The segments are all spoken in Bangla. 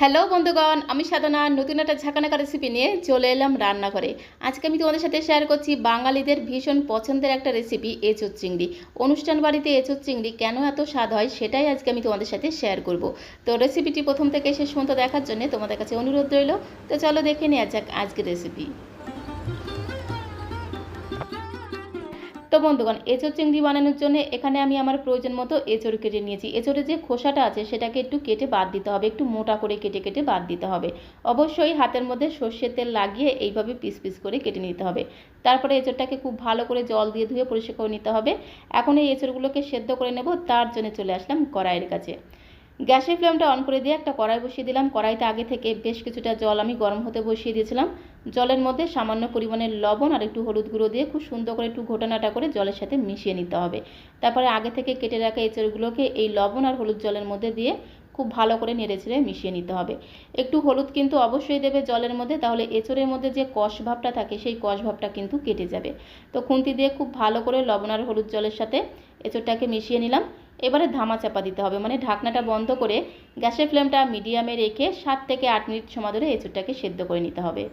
হ্যালো বন্ধুগণ, আমি সাধনা, নতুন একটা ঝাঁকানাকা রেসিপি নিয়ে চলে এলাম রান্নাঘরে। আজকে আমি তোমাদের সাথে শেয়ার করছি বাঙালিদের ভীষণ পছন্দের একটা রেসিপি এঁচোর চিংড়ি। অনুষ্ঠান বাড়িতে এঁচোর চিংড়ি কেন এত স্বাদ হয় সেটাই আজকে আমি তোমাদের সাথে শেয়ার করব। তো রেসিপিটি প্রথম থেকে শেষ পর্যন্ত দেখার জন্য তোমাদের কাছে অনুরোধ রইল। তো চলো দেখে নেওয়া যাক আজকের রেসিপি তো বন্ধুগণ, এঁচোড় চিংড়ি বানানোর জন্য এখানে আমি আমার প্রয়োজন মতো এঁচোড় কেটে নিয়েছি। এঁচোড়ের যে খোসাটা আছে সেটাকে একটু কেটে বাদ দিতে হবে, একটু মোটা করে কেটে কেটে বাদ দিতে হবে। অবশ্যই হাতের মধ্যে সর্ষের তেল লাগিয়ে এইভাবে পিস পিস করে কেটে নিতে হবে। তারপরে এঁচোড়টাকে খুব ভালো করে জল দিয়ে ধুয়ে পরিষ্কার করে নিতে হবে। এখন এই এঁচোড়গুলোকে সেদ্ধ করে নেব, তার জন্য চলে আসলাম কড়াইয়ের কাছে। গ্যাসের ফ্লেমটা অন করে দিয়ে একটা কড়াই বসিয়ে দিলাম। কড়াইতে আগে থেকে বেশ কিছুটা জল আমি গরম হতে বসিয়ে দিয়েছিলাম। জলের মধ্যে সামান্য পরিমাণের লবণ আর একটু হলুদ গুঁড়ো দিয়ে খুব সুন্দর করে একটু ঘোটানাটা করে জলের সাথে মিশিয়ে নিতে হবে। তারপরে আগে থেকে কেটে রাখা এঁচড়গুলোকে এই লবণ আর হলুদ জলের মধ্যে দিয়ে খুব ভালো করে নেড়ে ছেড়ে মিশিয়ে নিতে হবে। একটু হলুদ কিন্তু অবশ্যই দেবে জলের মধ্যে, তাহলে এঁচড়ের মধ্যে যে কষ ভাবটা থাকে সেই কষ ভাবটা কিন্তু কেটে যাবে। তো খুন্তি দিয়ে খুব ভালো করে লবণ আর হলুদ জলের সাথে এঁচড়টাকে মিশিয়ে নিলাম। এবারে ধামা চাপা দিতে হবে। মানে ঢাকনাটা বন্ধ করে গ্যাসের ফ্লেমটা মিডিয়ামে রেখে সাত থেকে আট মিনিট সময় ধরে এঁচুরটাকে সেদ্ধ করে নিতে হবে।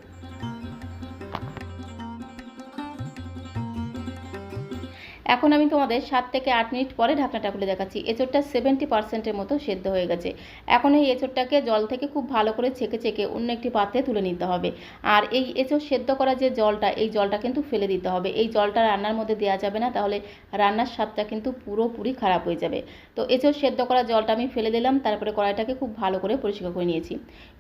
এখন আমি তোমাদের সাত থেকে আট মিনিট পরে ঢাকনাটা খুলে দেখাচ্ছি। এঁচড়টা সেভেন্টি পার্সেন্টের মতো সেদ্ধ হয়ে গেছে। এখন এই এঁচড়টাকে জল থেকে খুব ভালো করে ছেঁকে ছেঁকে অন্য একটি পাত্রে তুলে নিতে হবে। আর এই এঁচড় সেদ্ধ করা যে জলটা, এই জলটা কিন্তু ফেলে দিতে হবে। এই জলটা রান্নার মধ্যে দেওয়া যাবে না, তাহলে রান্নার স্বাদটা কিন্তু পুরোপুরি খারাপ হয়ে যাবে। তো এঁচড় সেদ্ধ করা জলটা আমি ফেলে দিলাম, তারপরে কড়াইটাকে খুব ভালো করে পরিষ্কার করে নিয়েছি।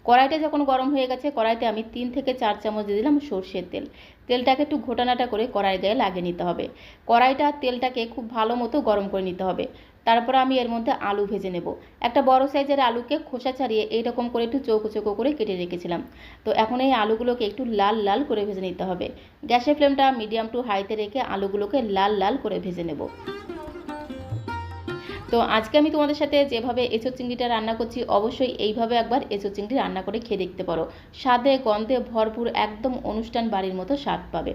কড়াইটা যখন গরম হয়ে গেছে, কড়াইতে আমি তিন থেকে চার চামচ দিয়ে দিলাম সর্ষের তেল। তেলটাকে একটু ঘোটানাটা করে কড়াই গায়ে লাগিয়ে নিতে হবে। কড়াইটা তেলটাকে খুব ভালো মতো গরম করে নিতে হবে। তারপর আমি এর মধ্যে আলু ভেজে নেব। একটা বড় সাইজের আলুকে খোসা ছাড়িয়ে এইরকম করে একটু চৌকো চৌকো করে কেটে রেখেছিলাম। তো এখন এই আলুগুলোকে একটু লাল লাল করে ভেজে নিতে হবে। গ্যাসের ফ্লেমটা মিডিয়াম টু হাইতে রেখে আলুগুলোকে লাল লাল করে ভেজে নেব। তো আজকে আমি তোমাদের সাথে যেভাবে এঁচো চিংড়িটা রান্না করছি, অবশ্যই এইভাবে একবার এঁচো চিংড়ি রান্না করে খেয়ে দেখতে পারো। স্বাদে, গন্ধে ভরপুর একদম অনুষ্ঠান বাড়ির মতো স্বাদ পাবে।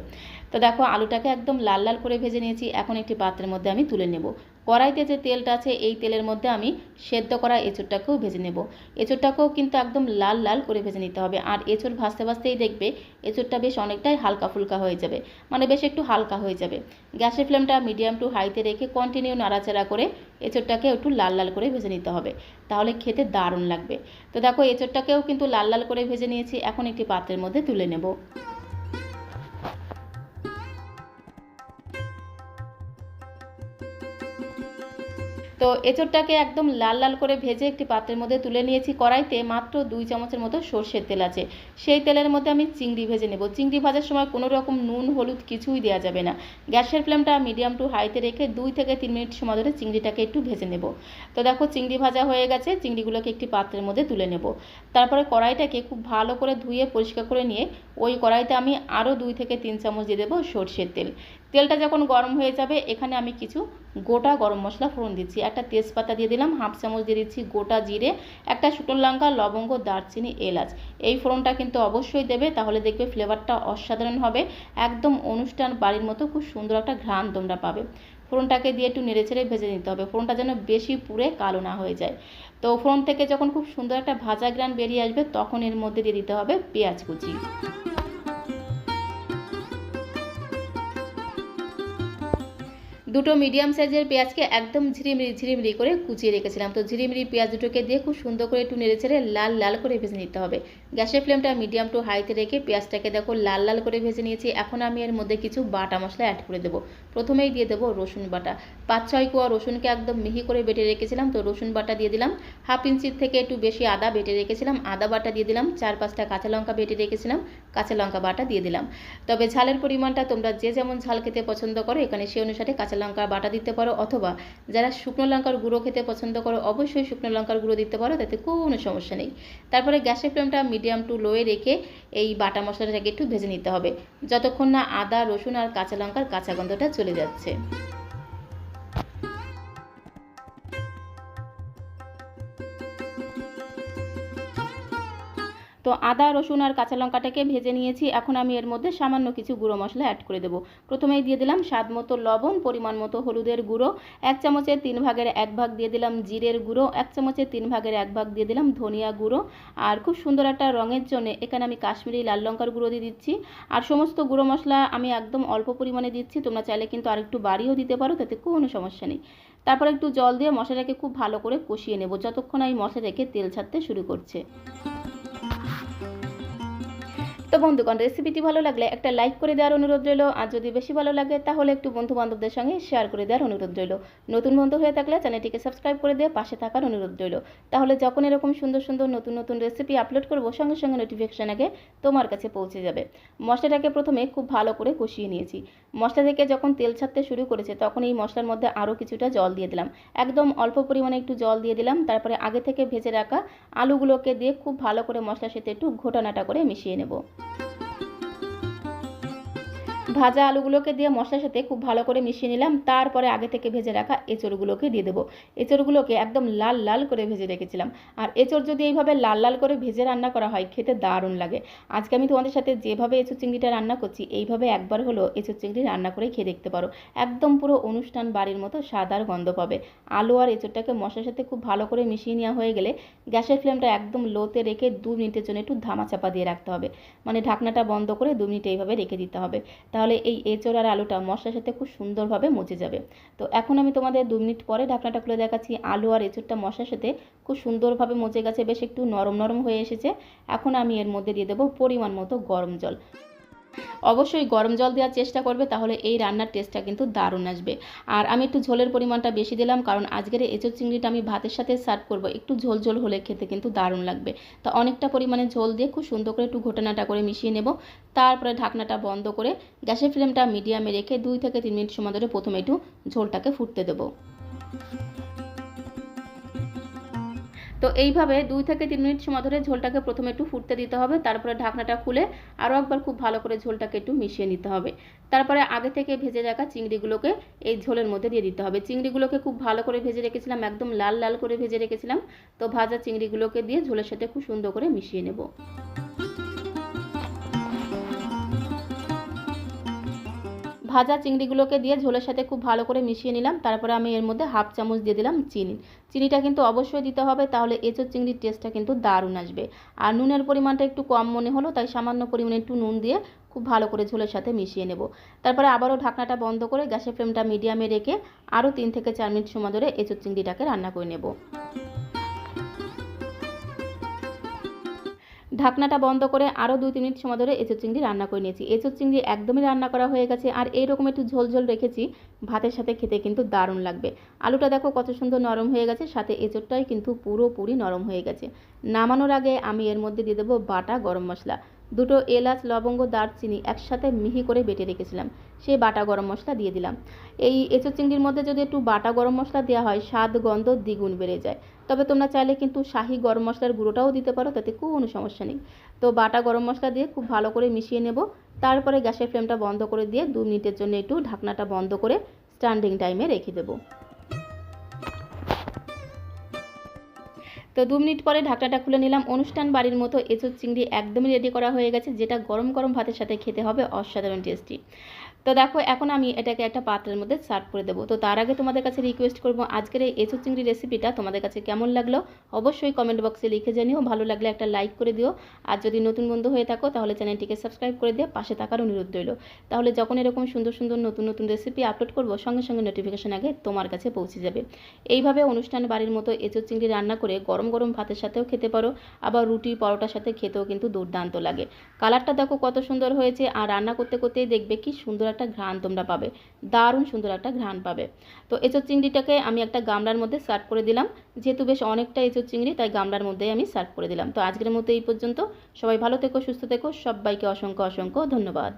তো দেখো, আলুটাকে একদম লাল লাল করে ভেজে নিয়েছি, এখন একটি পাত্রের মধ্যে আমি তুলে নেব। কড়াইতে যে তেলটা আছে, এই তেলের মধ্যে আমি সেদ্ধ করা এঁচোড়টাকেও ভেজে নেব। এঁচোড়টাকেও কিন্তু একদম লাল লাল করে ভেজে নিতে হবে। আর এঁচোড় ভাজতে, ভাজতেই দেখবে এঁচোড়টা বেশ অনেকটাই হালকা ফুলকা হয়ে যাবে। মানে বেশ একটু হালকা হয়ে যাবে। গ্যাসের ফ্লেমটা মিডিয়াম টু হাইতে রেখে কন্টিনিউ নাড়াচাড়া করে এঁচোড়টাকে একটু লাল লাল করে ভেজে নিতে হবে। তাহলে খেতে দারুণ লাগবে। তো দেখো এঁচোড়টাকেও কিন্তু লাল লাল করে ভেজে নিয়েছি। এখন একটি পাত্রের মধ্যে তুলে নেব। তো এঁচড়টাকে একদম লাল লাল করে ভেজে একটি পাত্রের মধ্যে তুলে নিয়েছি। কড়াইতে মাত্র দুই চামচের মতো সর্ষের তেল আছে। সেই তেলের মধ্যে আমি চিংড়ি ভেজে নেব। চিংড়ি ভাজার সময় কোনো রকম নুন, হলুদ কিছুই দেওয়া যাবে না। গ্যাসের ফ্লেমটা মিডিয়াম টু হাইতে রেখে দুই থেকে তিন মিনিট সময় ধরে চিংড়িটাকে একটু ভেজে নেব। তো দেখো চিংড়ি ভাজা হয়ে গেছে। চিংড়িগুলোকে একটি পাত্রের মধ্যে তুলে নেব। তারপরে কড়াইটাকে খুব ভালো করে ধুয়ে পরিষ্কার করে নিয়ে ওই কড়াইতে আমি আরও দুই থেকে তিন চামচ দিয়ে দেবো সর্ষের তেল। তেলটা যখন গরম হয়ে যাবে, এখানে আমি কিছু গোটা গরম মশলা ফোড়ন দিচ্ছি। একটা তেজপাতা দিয়ে দিলাম, হাফ চামচ দিয়ে দিচ্ছি গোটা জিরে, একটা শুকনো লঙ্কা, লবঙ্গ, দারচিনি, এলাচ। এই ফোড়নটা কিন্তু অবশ্যই দেবে, তাহলে দেখবে ফ্লেভারটা অসাধারণ হবে। একদম অনুষ্ঠান বাড়ির মতো খুব সুন্দর একটা ঘ্রাণ তোমরা পাবে। ফোড়নটাকে দিয়ে একটু নেড়ে ছেড়ে ভেজে নিতে হবে। ফোড়নটা যেন বেশি পুড়ে কালো না হয়ে যায়। তো ফোড়ন থেকে যখন খুব সুন্দর একটা ভাজা গ্রান বেরিয়ে আসবে, তখন এর মধ্যে দিয়ে দিতে হবে পেঁয়াজ কুচি। দুটো মিডিয়াম সাইজের পেঁয়াজকে একদম ঝিরিমিরি ঝিরিমিরি করে কুচিয়ে রেখেছিলাম। তো ঝিরিমিরি পেঁয়াজ দুটোকে দিয়ে খুব সুন্দর করে একটু নেড়ে ছেড়ে লাল লাল করে ভেজে নিতে হবে। গ্যাসের ফ্লেমটা মিডিয়াম টু হাইতে রেখে পেঁয়াজটাকে দেখো লাল লাল করে ভেজে নিয়েছি। এখন আমি এর মধ্যে কিছু বাটা মশলা অ্যাড করে দেবো। প্রথমেই দিয়ে দেবো রসুন বাটা। পাঁচ ছয় কোয়া রসুনকে একদম মিহি করে বেটে রেখেছিলাম। তো রসুন বাটা দিয়ে দিলাম। হাফ ইঞ্চির থেকে একটু বেশি আদা বেটে রেখেছিলাম। আদা বাটা দিয়ে দিলাম। চার পাঁচটা কাঁচা লঙ্কা বেটে রেখেছিলাম। কাঁচা লঙ্কা বাটা দিয়ে দিলাম। তবে ঝালের পরিমাণটা তোমরা যে যেমন ঝাল খেতে পছন্দ করো, এখানে সে অনুসারে কাঁচা লঙ্কা বাটা দিতে পারো অথবা যারা শুকনো লঙ্কার গুঁড়ো খেতে পছন্দ করো, অবশ্যই শুকনো লঙ্কার গুঁড়ো দিতে পারো, তাতে কোনো সমস্যা নেই। তারপরে গ্যাসের ফ্লেমটা মিডিয়াম টু লোয়ে রেখে এই বাটা মশলাটাকে একটু ভেজে নিতে হবে। যতক্ষণ না আদা, রসুন আর কাঁচা লঙ্কার কাঁচা গন্ধটা চলে যাচ্ছে। তো আদা, রসুন আর কাঁচা লঙ্কাটাকে ভেজে নিয়েছি। এখন আমি এর মধ্যে সামান্য কিছু গুঁড়ো মশলা অ্যাড করে দেবো। প্রথমেই দিয়ে দিলাম স্বাদ মতো লবণ, পরিমাণ মতো হলুদের গুঁড়ো। এক চামচের তিন ভাগের এক ভাগ দিয়ে দিলাম জিরের গুঁড়ো। এক চামচের তিন ভাগের এক ভাগ দিয়ে দিলাম ধনিয়া গুঁড়ো। আর খুব সুন্দর একটা রঙের জন্য এখানে আমি কাশ্মীরি লাল লঙ্কার গুঁড়ো দিয়ে দিচ্ছি। আর সমস্ত গুঁড়ো মশলা আমি একদম অল্প পরিমাণে দিচ্ছি। তোমরা চাইলে কিন্তু আরেকটু বাড়িয়েও দিতে পারো, তাতে কোনো সমস্যা নেই। তারপর একটু জল দিয়ে মশলাটাকে খুব ভালো করে কষিয়ে নেব, যতক্ষণ এই মশলা তেল ছাড়তে শুরু করছে। তো বন্ধুগণ রেসিপিটি ভালো লাগলে একটা লাইক করে দেওয়ার অনুরোধ রইল। আর যদি বেশি ভালো লাগে, তাহলে একটু বন্ধু বান্ধবদের সঙ্গে শেয়ার করে দেওয়ার অনুরোধ রইল। নতুন বন্ধু হয়ে থাকলে চ্যানেলটিকে সাবস্ক্রাইব করে দিয়ে পাশে থাকার অনুরোধ রইল। তাহলে যখন এরকম সুন্দর সুন্দর নতুন নতুন রেসিপি আপলোড করব, সঙ্গে সঙ্গে নোটিফিকেশান আগে তোমার কাছে পৌঁছে যাবে। মশলাটাকে প্রথমে খুব ভালো করে কষিয়ে নিয়েছি। মশলা থেকে যখন তেল ছাড়তে শুরু করেছে, তখন এই মশলার মধ্যে আরও কিছুটা জল দিয়ে দিলাম। একদম অল্প পরিমাণে একটু জল দিয়ে দিলাম। তারপরে আগে থেকে ভেজে রাখা আলুগুলোকে দিয়ে খুব ভালো করে মশলার সাথে একটু ঘোটানাটা করে মিশিয়ে নেব। Thank you. ভাজা আলুগুলোকে দিয়ে মশলার সাথে খুব ভালো করে মিশিয়ে নিলাম। তারপরে আগে থেকে ভেজে রাখা এঁচড়গুলোকে দিয়ে দেবো। এঁচড়গুলোকে একদম লাল লাল করে ভেজে রেখেছিলাম। আর এঁচড় যদি এইভাবে লাল লাল করে ভেজে রান্না করা হয়, খেতে দারুণ লাগে। আজকে আমি তোমাদের সাথে যেভাবে এঁচড় চিংড়িটা রান্না করছি, এইভাবে একবার হলো এঁচড় চিংড়ি রান্না করে খেয়ে দেখতে পারো। একদম পুরো অনুষ্ঠান বাড়ির মতো সাদার গন্ধ পাবে। আলু আর এঁচড়টাকে মশলার সাথে খুব ভালো করে মিশিয়ে নেওয়া হয়ে গেলে গ্যাসের ফ্লেমটা একদম লোতে রেখে দু মিনিটের জন্য একটু ধামা চাপা দিয়ে রাখতে হবে। মানে ঢাকনাটা বন্ধ করে দু মিনিট এইভাবে রেখে দিতে হবে। তাহলে এই এঁচড় আর আলুটা মশলার সাথে খুব সুন্দরভাবে মজে যাবে। তো এখন আমি তোমাদের দু মিনিট পরে ঢাকনাটা খুলে দেখাচ্ছি। আলু আর এঁচড়টা মশলার সাথে খুব সুন্দরভাবে মজে গেছে, বেশ একটু নরম নরম হয়ে এসেছে। এখন আমি এর মধ্যে দিয়ে দেবো পরিমাণ মতো গরম জল। অবশ্যই গরম জল দেওয়ার চেষ্টা করবে, তাহলে এই রান্নার টেস্টটা কিন্তু দারুণ আসবে। আর আমি একটু ঝোলের পরিমাণটা বেশি দিলাম, কারণ আজকের এঁচোর চিংড়িটা আমি ভাতের সাথে সার্ভ করব, একটু ঝোল ঝোল হলে খেতে কিন্তু দারুণ লাগবে। তো অনেকটা পরিমাণে ঝোল দিয়ে খুব সুন্দর করে একটু ঘটনাটা করে মিশিয়ে নেব, তারপরে ঢাকনাটা বন্ধ করে গ্যাসের ফ্লেমটা মিডিয়ামে রেখে দুই থেকে তিন মিনিট সময় ধরে প্রথমে একটু ঝোলটাকে ফুটতে দেবো। তো এইভাবে দুই থেকে তিন মিনিট সময় ধরে ঝোলটাকে প্রথমে একটু ফুটতে দিতে হবে, তারপরে ঢাকনাটা খুলে আরও একবার খুব ভালো করে ঝোলটাকে একটু মিশিয়ে নিতে হবে। তারপরে আগে থেকে ভেজে রাখা চিংড়িগুলোকে এই ঝোলের মধ্যে দিয়ে দিতে হবে। চিংড়িগুলোকে খুব ভালো করে ভেজে রেখেছিলাম, একদম লাল লাল করে ভেজে রেখেছিলাম। তো ভাজা চিংড়িগুলোকে দিয়ে ঝোলের সাথে খুব সুন্দর করে মিশিয়ে নেব। ভাজা চিংড়িগুলোকে দিয়ে ঝোলের সাথে খুব ভালো করে মিশিয়ে নিলাম। তারপরে আমি এর মধ্যে হাফ চামচ দিয়ে দিলাম চিনি। চিনিটা কিন্তু অবশ্যই দিতে হবে, তাহলে এঁচোর চিংড়ির টেস্টটা কিন্তু দারুণ আসবে। আর নুনের পরিমাণটা একটু কম মনে হলো, তাই সামান্য পরিমাণে একটু নুন দিয়ে খুব ভালো করে ঝোলের সাথে মিশিয়ে নেব। তারপরে আবারও ঢাকনাটা বন্ধ করে গ্যাসের ফ্লেমটা মিডিয়ামে রেখে আরও তিন থেকে চার মিনিট সময় ধরে এঁচোর চিংড়িটাকে রান্না করে নেব। ঢাকনাটা বন্ধ করে আরও দুই, তিন মিনিট সময় ধরে এঁচোর চিংড়ি রান্না করে নিয়েছি। এঁচোর চিংড়ি একদমই রান্না করা হয়ে গেছে আর এইরকম একটু ঝোল ঝোল রেখেছি, ভাতের সাথে খেতে কিন্তু দারুণ লাগবে। আলুটা দেখো কত সুন্দর নরম হয়ে গেছে, সাথে এঁচোরটাই কিন্তু পুরোপুরি নরম হয়ে গেছে। নামানোর আগে আমি এর মধ্যে দিয়ে দেবো বাটা গরম মশলা। দুটো এলাচ, লবঙ্গ, দারচিনি একসাথে মিহি করে বেটে রেখেছিলাম। সেই বাটা গরম মশলা দিয়ে দিলাম। এই এঁচো চিংড়ির মধ্যে যদি একটু বাটা গরম মশলা দেওয়া হয়, স্বাদ, গন্ধ দ্বিগুণ বেড়ে যায়। তবে তোমরা চাইলে কিন্তু শাহি গরম মশলার গুঁড়োটাও দিতে পারো, তাতে কোনো সমস্যা নেই। তো বাটা গরম মশলা দিয়ে খুব ভালো করে মিশিয়ে নেব। তারপরে গ্যাসের ফ্লেমটা বন্ধ করে দিয়ে দু মিনিটের জন্য একটু ঢাকনাটা বন্ধ করে স্ট্যান্ডিং টাইমে রেখে দেবো। তো দু মিনিট পরে ঢাকনাটা খুলে নিলাম। অনুষ্ঠান বাড়ির মতো এঁচোর চিংড়ি একদমই রেডি করা হয়ে গেছে, যেটা গরম গরম ভাতের সাথে খেতে হবে, অসাধারণ টেস্টি তো দেখো, এখন আমি এটাকে একটা পাত্রের মধ্যে সার্ভ করে দেবো। তো তার আগে তোমাদের কাছে রিকোয়েস্ট করব, আজকের এই এঁচোর চিংড়ি রেসিপিটা তোমাদের কাছে কেমন লাগল? অবশ্যই কমেন্ট বক্সে লিখে জানিও, ভালো লাগলে একটা লাইক করে দিও। আর যদি নতুন বন্ধু হয়ে থাকো, তাহলে চ্যানেলটিকে সাবস্ক্রাইব করে দিয়ে পাশে থাকার অনুরোধ রইল। তাহলে যখন এরকম সুন্দর সুন্দর নতুন নতুন রেসিপি আপলোড করব, সঙ্গে সঙ্গে নোটিফিকেশন আগে তোমার কাছে পৌঁছে যাবে। এইভাবে অনুষ্ঠান বাড়ির মতো এঁচোর চিংড়ি রান্না করে গরম গরম গরম ভাতের সাথেও খেতে পারো। আবার রুটি পরোটার সাথে খেতেও কিন্তু দুর্দান্ত লাগে। কালারটা দেখো কত সুন্দর হয়েছে আর রান্না করতে করতেই দেখবে কি সুন্দর একটা ঘ্রাণ তোমরা পাবে। দারুণ সুন্দর একটা ঘ্রাণ পাবে। তো এঁচোর চিংড়িটাকে আমি একটা গামলার মধ্যে সার্ভ করে দিলাম। যেহেতু বেশ অনেকটা এঁচোর চিংড়ি, তাই গামলার মধ্যেই আমি সার্ভ করে দিলাম। তো আজকের মতো এই পর্যন্ত। সবাই ভালো থেকো, সুস্থ থেকো। সবাইকে অসংখ্য অসংখ্য ধন্যবাদ।